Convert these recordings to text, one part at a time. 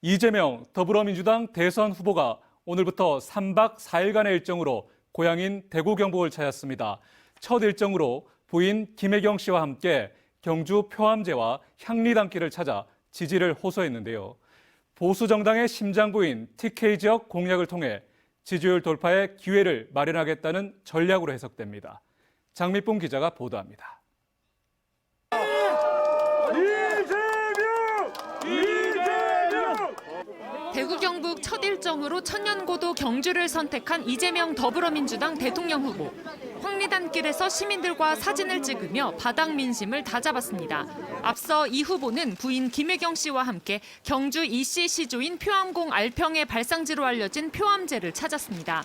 이재명 더불어민주당 대선 후보가 오늘부터 3박 4일간의 일정으로 고향인 대구 경북을 찾았습니다. 첫 일정으로 부인 김혜경 씨와 함께 경주 표암제와 향리단길을 찾아 지지를 호소했는데요. 보수 정당의 심장부인 TK 지역 공약을 통해 지지율 돌파의 기회를 마련하겠다는 전략으로 해석됩니다. 장미쁨 기자가 보도합니다. 대구 경북 첫 일정으로 천년고도 경주를 선택한 이재명 더불어민주당 대통령 후보. 황리단길에서 시민들과 사진을 찍으며 바닥 민심을 다잡았습니다. 앞서 이 후보는 부인 김혜경 씨와 함께 경주 이씨 시조인 표암공 알평의 발상지로 알려진 표암제를 찾았습니다.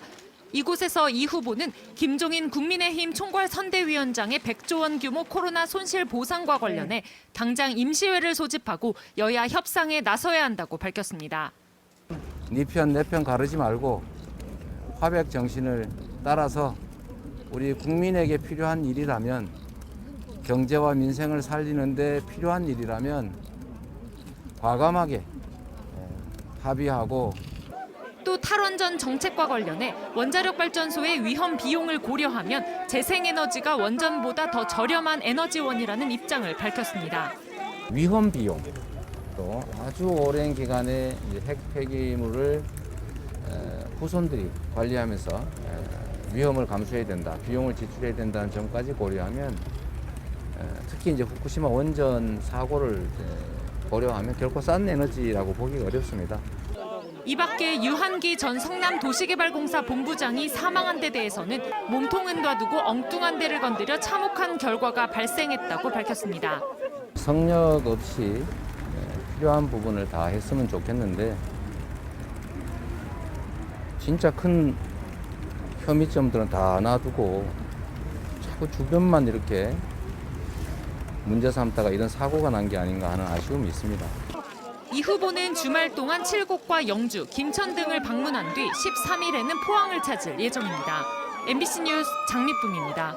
이곳에서 이 후보는 김종인 국민의힘 총괄 선대위원장의 100조 원 규모 코로나 손실 보상과 관련해 당장 임시회를 소집하고 여야 협상에 나서야 한다고 밝혔습니다. 네 편 내 편 가르지 말고 화백 정신을 따라서 우리 국민에게 필요한 일이라면 경제와 민생을 살리는데 필요한 일이라면 과감하게 예, 합의하고 또 탈원전 정책과 관련해 원자력 발전소의 위험 비용을 고려하면 재생에너지가 원전보다 더 저렴한 에너지원이라는 입장을 밝혔습니다. 위험 비용 또 아주 오랜 기간의 이제 핵 폐기물을 에, 후손들이 관리하면서 에, 위험을 감수해야 된다, 비용을 지출해야 된다는 점까지 고려하면 에, 특히 이제 후쿠시마 원전 사고를 고려하면 결코 싼 에너지라고 보기가 어렵습니다. 이 밖에 유한기 전 성남도시개발공사 본부장이 사망한 데 대해서는 몸통은 놔두고 엉뚱한 데를 건드려 참혹한 결과가 발생했다고 밝혔습니다. 성역 없이 에, 필요한 부분을 다 했으면 좋겠는데 진짜 큰 혐의점들은 다 놔두고 자꾸 주변만 이렇게 문제 삼다가 이런 사고가 난 게 아닌가 하는 아쉬움이 있습니다. 이 후보는 주말 동안 칠곡과 영주, 김천 등을 방문한 뒤 13일에는 포항을 찾을 예정입니다. MBC 뉴스 장미쁨입니다.